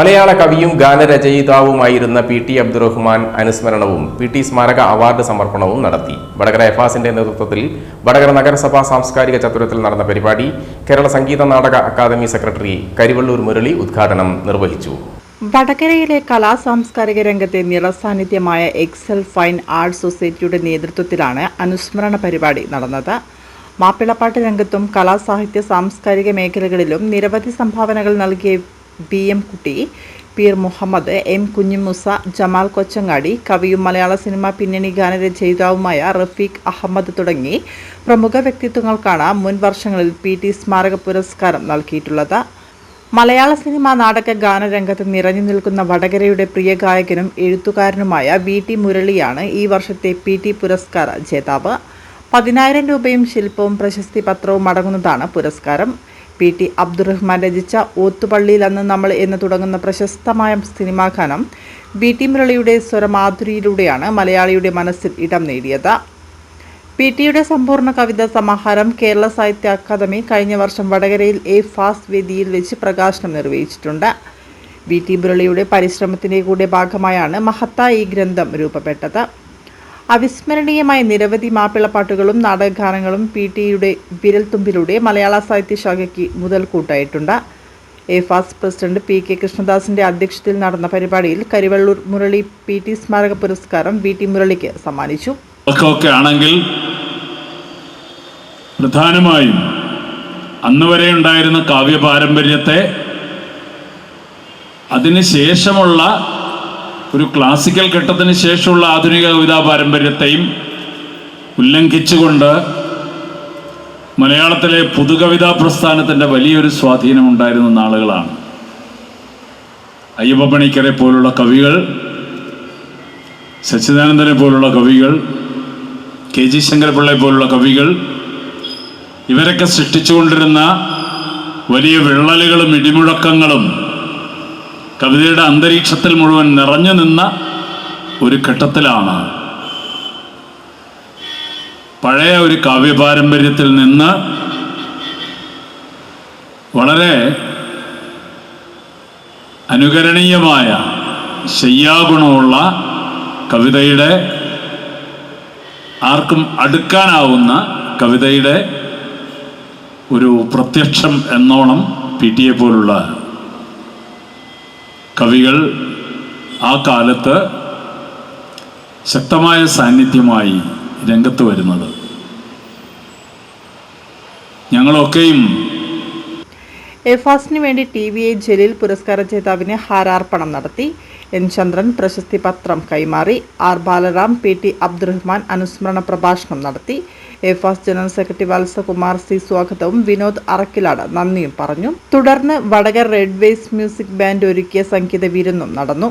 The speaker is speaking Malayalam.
മലയാള കവിയും ഗാനരചയിതാവുമായിരുന്ന പി ടി അബ്ദുറഹ്മാൻ അനുസ്മരണവും പി ടി സ്മാരക അവാർഡ് സമർപ്പണവും നടത്തി. വടകര എഫാസിന്റെ നേതൃത്വത്തിൽ വടകര നഗരസഭാ സാംസ്കാരിക ചത്വരത്തിൽ നടന്ന പരിപാടി കേരള സംഗീത നാടക അക്കാദമി സെക്രട്ടറി കരിവള്ളൂർ മുരളി ഉദ്ഘാടനം നിർവഹിച്ചു. വടകരയിലെ കലാ സാംസ്കാരിക രംഗത്തെ നിറസാന്നിധ്യമായ എക്സൽ ഫൈൻ ആർട്സ് സൊസൈറ്റിയുടെ നേതൃത്വത്തിലാണ് അനുസ്മരണ പരിപാടി നടന്നത്. മാപ്പിളപ്പാട്ട് രംഗത്തും കലാസാഹിത്യ സാംസ്കാരിക മേഖലകളിലും നിരവധി സംഭാവനകൾ നൽകിയ B M Kutty Peer Muhammad M Kunjimusa Jamal Kochangadi കവിയും മലയാള സിനിമാ പിന്നണി ഗാനരചയിതാവുമായ റഫീഖ് അഹമ്മദ് തുടങ്ങി പ്രമുഖ വ്യക്തിത്വങ്ങൾക്കാണ് മുൻ വർഷങ്ങളിൽ പി ടി സ്മാരക പുരസ്കാരം നൽകിയിട്ടുള്ളത്. മലയാള സിനിമ നാടക ഗാനരംഗത്ത് നിറഞ്ഞു നിൽക്കുന്ന വടകരയുടെ പ്രിയ ഗായകനും എഴുത്തുകാരനുമായ വി ടി മുരളിയാണ് ഈ വർഷത്തെ പി ടി പുരസ്കാര ജേതാവ്. പതിനായിരം രൂപയും ശില്പവും പ്രശസ്തി പത്രവും അടങ്ങുന്നതാണ് പുരസ്കാരം. പി ടി അബ്ദുറഹ്മാൻ രചിച്ച ഓത്തുപള്ളിയിൽ അന്ന് നമ്മൾ എന്ന് തുടങ്ങുന്ന പ്രശസ്തമായ സിനിമാ ഗാനം വി ടി മുരളിയുടെ സ്വരമാധുരിയിലൂടെയാണ് മലയാളിയുടെ മനസ്സിൽ ഇടം നേടിയത്. പി ടിയുടെ സമ്പൂർണ കവിതാ സമാഹാരം കേരള സാഹിത്യ അക്കാദമി കഴിഞ്ഞ വർഷം വടകരയിൽ എ ഫാസ് വേദിയിൽ വെച്ച് പ്രകാശനം നിർവഹിച്ചിട്ടുണ്ട്. വി ടി മുരളിയുടെ പരിശ്രമത്തിന്റെ കൂടെ ഭാഗമായാണ് മഹത്തായ ഈ ഗ്രന്ഥം രൂപപ്പെട്ടത്. അവിസ്മരണീയമായ നിരവധി മാപ്പിളപ്പാട്ടുകളും നാടകഗാനങ്ങളും പി ടിയുടെ വിരൽത്തുമ്പിലൂടെ മലയാള സാഹിത്യശാഖയ്ക്ക് മുതൽക്കൂട്ടായിട്ടുണ്ട് എഫാസ് പ്രസിഡന്റ് പി കെ കൃഷ്ണദാസിന്റെ അധ്യക്ഷതയിൽ നടന്ന പരിപാടിയിൽ കരിവള്ളൂർ മുരളി പി ടി സ്മാരക പുരസ്കാരം വി ടി മുരളിക്ക് സമ്മാനിച്ചു. ആണെങ്കിൽ പ്രധാനമായും അന്ന് വരെ ഉണ്ടായിരുന്ന കാവ്യ പാരമ്പര്യത്തെ അതിനുശേഷമുള്ള ഒരു ക്ലാസിക്കൽ ഘട്ടത്തിന് ശേഷമുള്ള ആധുനിക കവിതാ പാരമ്പര്യത്തെയും ഉല്ലംഘിച്ചുകൊണ്ട് മലയാളത്തിലെ പുതുകവിതാ പ്രസ്ഥാനത്തിന്റെ വലിയൊരു സ്വാധീനം ഉണ്ടായിരുന്ന നാളുകളാണ്. അയ്യപ്പ പണിക്കരെ പോലുള്ള കവികൾ സച്ചിദാനന്ദനെ പോലുള്ള കവികൾ കെ ജി ശങ്കരപിള്ളയെ പോലുള്ള കവികൾ ഇവരൊക്കെ സൃഷ്ടിച്ചുകൊണ്ടിരുന്ന വലിയ വിള്ളലുകളും ഇടിമുഴക്കങ്ങളും കവിതയുടെ അന്തരീക്ഷത്തിൽ മുഴുവൻ നിറഞ്ഞു നിന്ന ഒരു ഘട്ടത്തിലാണ് പഴയ ഒരു കാവ്യപാരമ്പര്യത്തിൽ നിന്ന് വളരെ അനുകരണീയമായ ശയ്യാഗുണമുള്ള കവിതയുടെ ആർക്കും അടുക്കാനാവുന്ന കവിതയുടെ ഒരു പ്രത്യക്ഷം എന്നോണം പി ടിയെ പോലുള്ള കവികൾ ആ കാലത്ത് ശക്തമായ സാന്നിധ്യമായി രംഗത്ത് വരുന്നത്. ഞങ്ങളൊക്കെയും എഫാസിന് വേണ്ടി ടി വി എ ജലീൽ പുരസ്കാര ജേതാവിന് ഹാരാർപ്പണം നടത്തി. എൻ ചന്ദ്രൻ പ്രശസ്തി പത്രം കൈമാറി. R Balaram P T Abdurahman അനുസ്മരണ പ്രഭാഷണം നടത്തി. എഫാസ് ജനറൽ സെക്രട്ടറി വത്സകുമാർ സി സ്വാഗതവും വിനോദ് അറക്കിലാട് നന്ദിയും പറഞ്ഞു. തുടർന്ന് വടകർ റെഡ്വേസ് മ്യൂസിക് ബാൻഡ് ഒരുക്കിയ സംഗീത വിരുന്നും നടന്നു.